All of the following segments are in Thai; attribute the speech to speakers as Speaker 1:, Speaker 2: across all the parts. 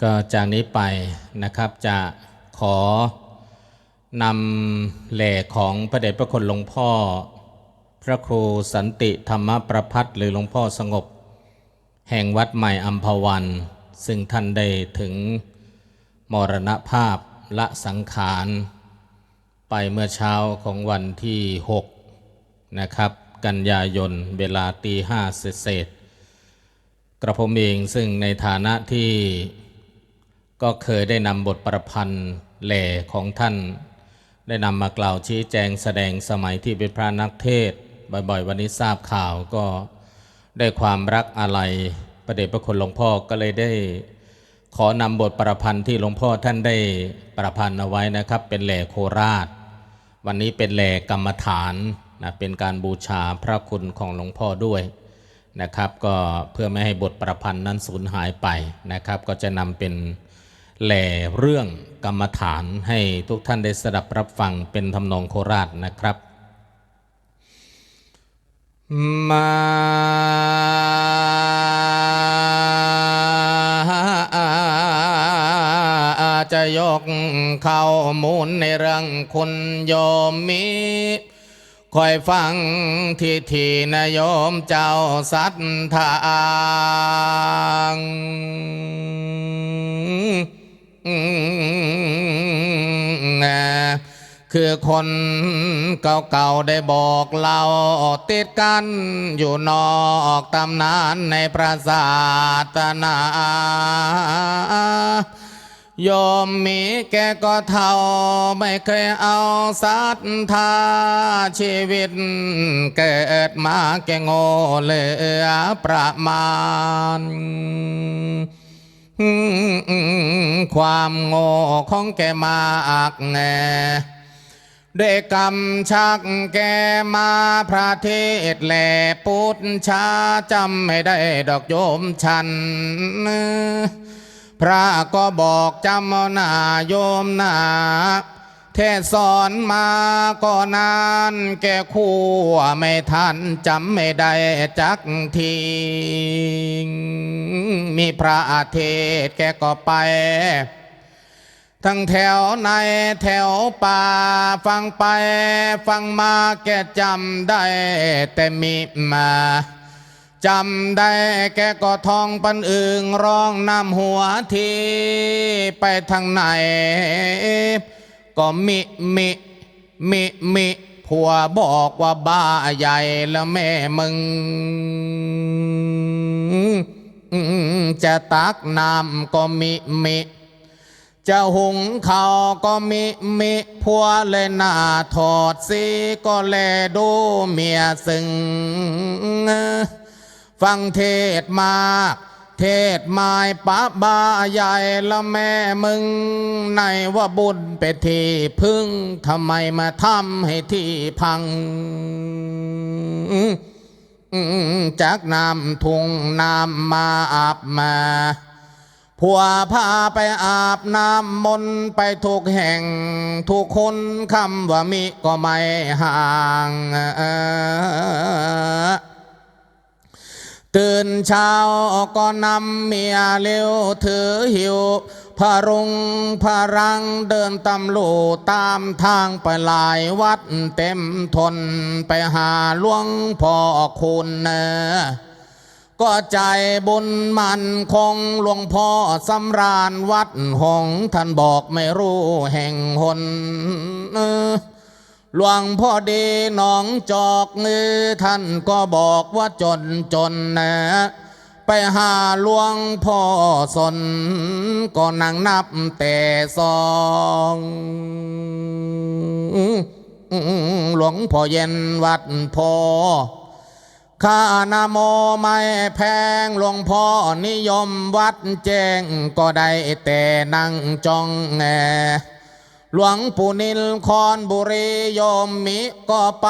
Speaker 1: ก็จากนี้ไปนะครับจะขอนำแหล่ของพระเดชพระคุณหลวงพ่อ พระครูสันติธรรมประพัฒหรือหลวงพ่อสงบ แห่งวัดใหม่อัมพวัน ซึ่งท่านได้ถึงมรณภาพละสังขารไปเมื่อเช้าของวันที่ 6 นะครับ กันยายนเวลาตีห้าเศษกระผมเองซึ่งในฐานะที่ ก็เคยได้นำบทประพันธ์แหล่ของท่าน ได้นำมากล่าวชี้แจงแสดงสมัยที่เป็นพระนักเทศ บ่อยๆ วันนี้ทราบข่าวก็ได้ความรักอะไรประเดชพระคุณหลวงพ่อก็เลยได้ขอนำบทประพันธ์ที่หลวงพ่อท่านได้ประพันธ์เอาไว้นะครับ เป็นแหล่โคราช วันนี้เป็นแหล่กรรมฐานนะเป็นการบูชาพระคุณของหลวงพ่อด้วยนะครับ ก็เพื่อไม่ให้บทประพันธ์นั้นสูญหายไปนะครับ ก็จะนำเป็น แหล่เรื่องกรรมฐานให้ทุกท่านได้สดับรับฟังเป็นทำนองโคราชนะครับ มาจะยกเข้ามูลในเรื่องคุณโยมมีคอยฟังทีทีนโยมเจ้าสัทธาง คือคนเก่าๆได้บอกเราติดกันอยู่นอกตำนานในพระศาสนาโยมมีแกก็เท่า ไม่เคยเอาสัทาชีวิต เกิดมาแกโง่เหลือประมาณ ความโง่ของแกมากแงได้กำชักแกมาพระเทศแหล่ปุดชาจำไม่ได้ดอกโยมฉัน พระก็บอกจำหนาโยมหนา เทศสอนมาก็นาน แกคู่ไม่ทันจำไม่ได้จักทีมีพระเทศแกก็ไป ทั้งแถวในแถวป่า ฟังไปฟังมาแกจำได้แต่มีมาจำได้แกก็ทองปันอึงร้องนำหัวทีไปทางไหน ก็มิมิมิมิผัวบอกว่าบ้าใหญ่แล้วแม่มึง จะตักน้ำก็มิมิจะหุงข้าวก็มิมิพัวเลยหน้าถอดสีก็แลดูเมียซึ่ง ฟังเทศมาก เทศมายปะบาใหญ่ละแม่มึง ในว่าบุญไปนที่พึ่งทำไมมาทำให้ที่พังจากน้ำทุงน้ำมาอาบมาผัวพาไปอาบน้ำมนไปทุกแห่ง ทุกคนคำว่ามิก็ไม่ห่าง ตื่นเช้าก็นำเมียเร็วถือหิวพารุงพารังเดินตำลูตามทางไปหลายวัดเต็มทนไปหาหลวงพ่อคุณเนอก็ใจบุญมันคงหลวงพ่อสำราญวัดหงท่านบอกไม่รู้แห่งหนเออ หลวงพ่อดีหนองจอกเมือท่านก็บอกว่าจนจนนะไปหาหลวงพ่อสนก็นั่งนับแต่ซองหลวงพ่อเย็นวัดพอข้านาโมไม่แพงหลวงพ่อนิยมวัดแจ้งก็ได้แต่นั่งจ้องแง หลวงปู่นิลคอนบุรีโยมมิก็ไป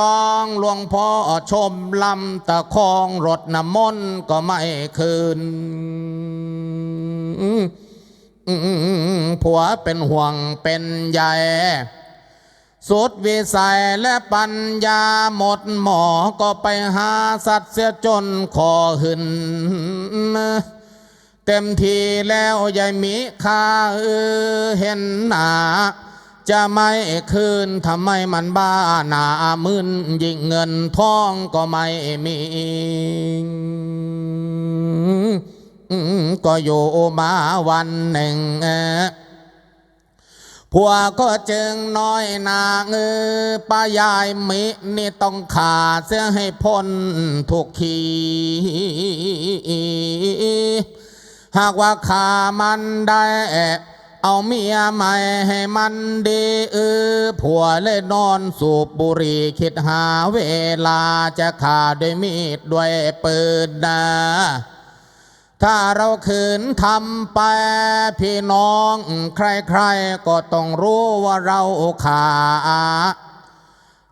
Speaker 1: ลองหลวงพ่อชมลำตะคองรถน้ำมนต์ก็ไม่คืนผัวเป็นห่วงเป็นใยสุดวิสัยและปัญญาหมดหมอก็ไปหาสัตว์เสียจนคอหึน แต่ต็มทีแล้วยายมีค่าเออเห็นหนาจะไม่คืนทำไมมันบ้าหนามึนยิ่งเงินทองก็ไม่มีก็อยู่มาวันหนึ่งเออผัวก็จึงน้อยนางเออป้ายายมินี่ต้องขาดเสียให้พ้นทุกขี หากว่าขามันได้เอาเมียใหม่ให้มันดีเออผัวเลยนอนสูบบุหรี่คิดหาเวลาจะขาด้วยมีดด้วยปืนนะถ้าเราขืนทำไปพี่น้อง ใครๆก็ต้องรู้ว่าเราขา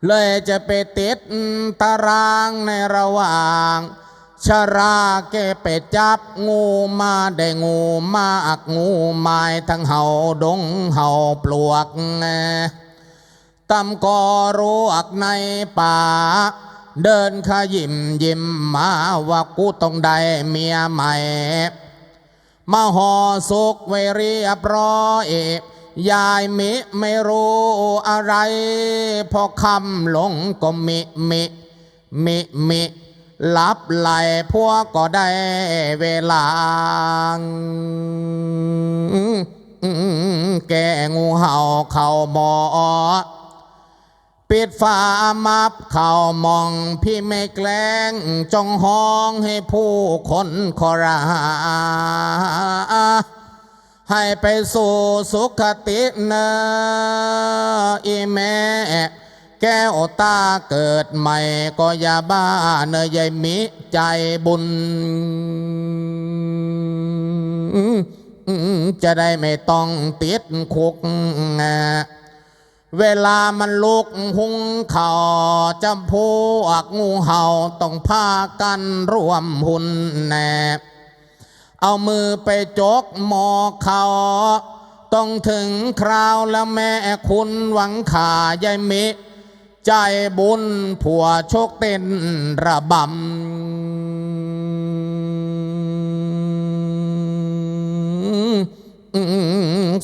Speaker 1: เลยจะไปติดตารางในระหว่าง ชราแกไปจับงูมาได้งูมากงูไม้ทั้งเห่าดงเห่าปลวกแงตำก็รู้อักในป่า เดินขยิมยิ้มมาว่ากูต้องได้เมียใหม่ มาห่อสุกไว้เรียบร้อยยายมิไม่รู้อะไร พอคำหลงก็มิมิมิมิ ลับไหลพวกก็ได้เวลา แกงูเห่าเข้าหมอ ปิดฝามับเข่ามองพี่ไม่แกล้งจงห้องให้ผู้คนขอราให้ไปสู่สุขติเนออีแม่ แก้วตาเกิดใหม่ก็อย่าบ้าเนยยายมิใจบุญ จะได้ไม่ต้องติดคุก เวลามันลุกหุงข่าวจำพวกงูเห่าต้องพากันร่วมหุ่นแนบเอามือไปจกหมอเขาต้องถึงคราวแล้วแม่คุณหวังขายายมิ ใจบุญผัวโชคเต้นระบำ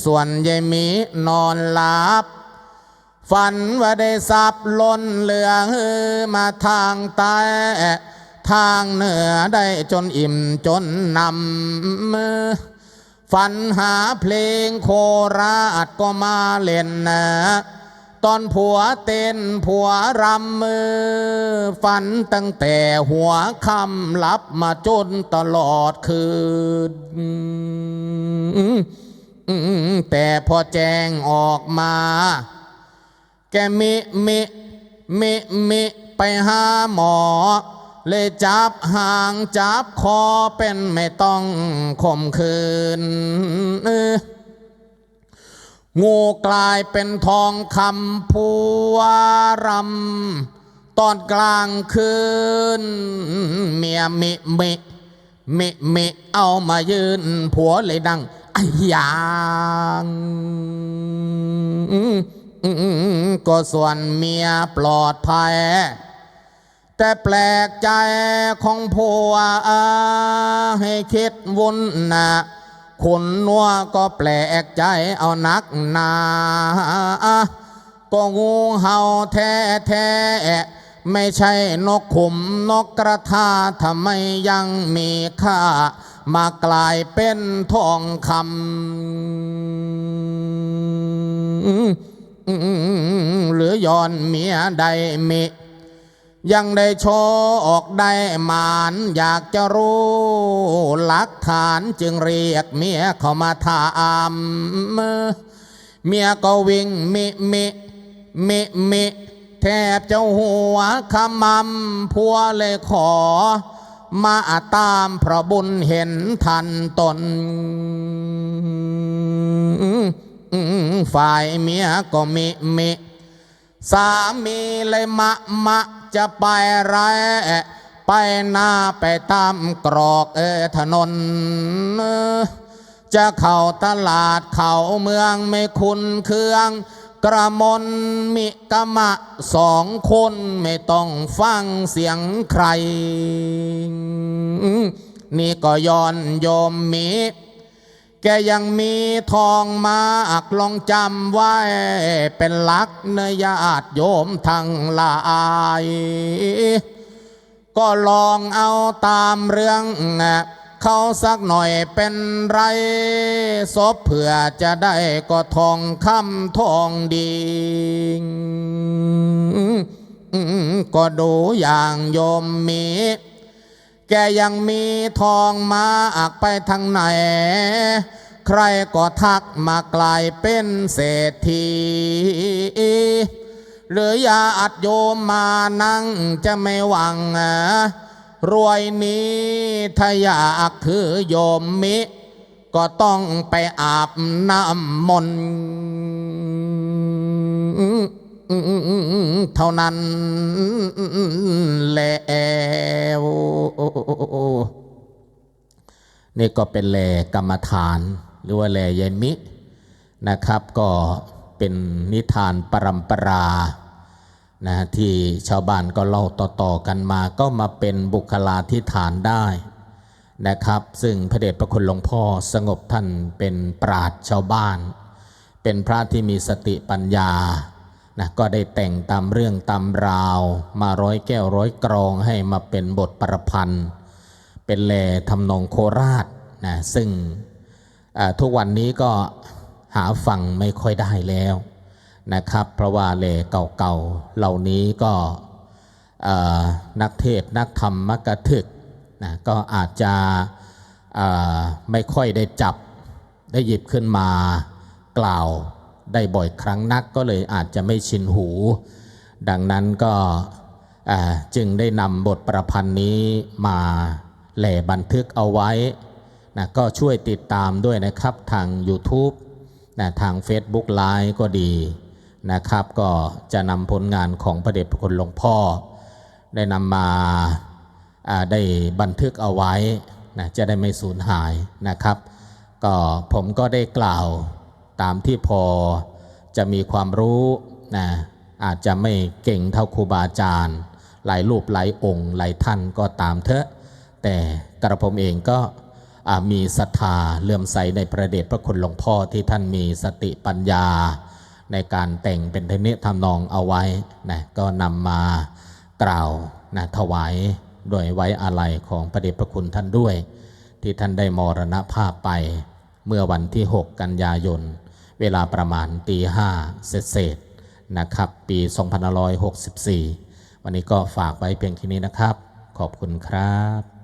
Speaker 1: ส่วนยายมีนอนหลับ ฝันว่าได้สับล้นเหลืองเออมาทางใต้ทางเหนือได้จนอิ่มจนนำมือฝันหาเพลงโคราชก็มาเล่นนะ ตอนผัวเต้นผัวรำมือ ฝันตั้งแต่หัวคำลับมาจนตลอดคืนแต่พอแจ้งออกมา แกมิมิมิมิไปหาหมอ เลยจับหางจับคอเป็นไม่ต้องข่มขืนเออ งูกลายเป็นทองคำผัวรำตอนกลางคืน เมียมิมิมิมิเอามายืน ผัวเลยดังไอ้ยางก็ส่วนเมียปลอดภัย แต่แปลกใจของผัวให้คิดวุ่นนะคุ ณนัวก็แปลกใจเอานักหนา ก็งูเห่าแท้แท้ไม่ใช่นกขุมนกกระทาทำไมยังมีค่า มากลายเป็นทองคำหรือย้อนเมียใดมิ ยังได้โชว์ออกได้หมานอยากจะรู้หลักฐานจึงเรียกเมียเข้ามาถามเมียก็วิ่งมิมิมิมิแทบจะหัวขมำพัวเลยขอ มาตามพระบุญเห็นทันตน ฝ่ายเมียก็มิมิสามีเลยมะมะ จะไปไรไปหน้าไปตามกรอกเอถนน จะเข้าตลาดเข้าเมืองไม่คุ้นเครื่อง กระมนมิกะมะสองคนไม่ต้องฟังเสียงใคร นี่ก็ย้อนโยมมี แกยังมีทองมากลองจำไว้ เป็นหลักเนยญาติโยมทั้งหลายก็ลองเอาตามเรื่องเขาสักหน่อยเป็นไรศพเพื่อจะได้ก็ทองคำทองดีก็ดูอย่างโยมมี แกยังมีทองมาอักไปทางไหน ใครก็ทักมากลายเป็นเศรษฐีหรือญาติโยมมานั่งจะไม่หวัง รวยนี้ถ้าอยากคือโยมมิ ก็ต้องไปอาบน้ำมนต์ เท่านั้นแล้วนี่ก็เป็นแลกรรมฐาน หรือว่าแลยมินะครับ ก็เป็นนิทานปรำปรานะที่ชาวบ้านก็เล่าต่อๆกันมาก็มาเป็นบุคลาธิฐานได้นะครับ ซึ่งพระเดชพระคุณหลวงพ่อสงบท่านเป็นปราดชาวบ้าน เป็นพระที่มีสติปัญญา นะก็ได้แต่งตามเรื่องตามราว มาร้อยแก้วร้อยกรองให้มาเป็นบทประพันธ์ เป็นแลทำนองโคราชนะซึ่งทุกวันนี้ก็หาฟังไม่ค่อยได้แล้วนะครับ เพราะว่าแหล่เก่าๆเหล่านี้ก็นักเทศนักธรรมมักกะถึกนะก็อาจจะไม่ค่อยได้จับได้หยิบขึ้นมากล่าว ได้บ่อยครั้งนักก็เลยอาจจะไม่ชินหู ดังนั้นก็จึงได้นำบทประพันธ์นี้มาแหล่บันทึกเอาไว้นะก็ช่วยติดตามด้วยนะครับทาง YouTube นะทาง Facebook Live ก็ดีนะครับ ก็จะนำผลงานของพระเดชพระคุณหลวงพ่อ ได้นำมาได้บันทึกเอาไว้นะจะได้ไม่สูญหายนะครับ ก็ผมก็ได้กล่าว ตามที่พอจะมีความรู้นะอาจจะไม่เก่งเท่าครูบาอาจารย์ หลายรูปหลายองค์หลายท่านก็ตามเถอะ แต่กระผมเองก็มีศรัทธาเลื่อมใสในพระเดชพระคุณหลวงพ่อที่ท่านมีสติปัญญา ในการแต่งเป็นเทนิทำนองเอาไว้นะก็นำมากล่าวนะถวายโดยไว้อาลัยของพระเดชพระคุณท่านด้วย ที่ท่านได้มรณภาพไปเมื่อวันที่ 6 กันยายน เวลาประมาณตีห้าเศษๆนะครับ ปี2564 วันนี้ก็ฝากไว้เพียงแค่นี้นะครับ ขอบคุณครับ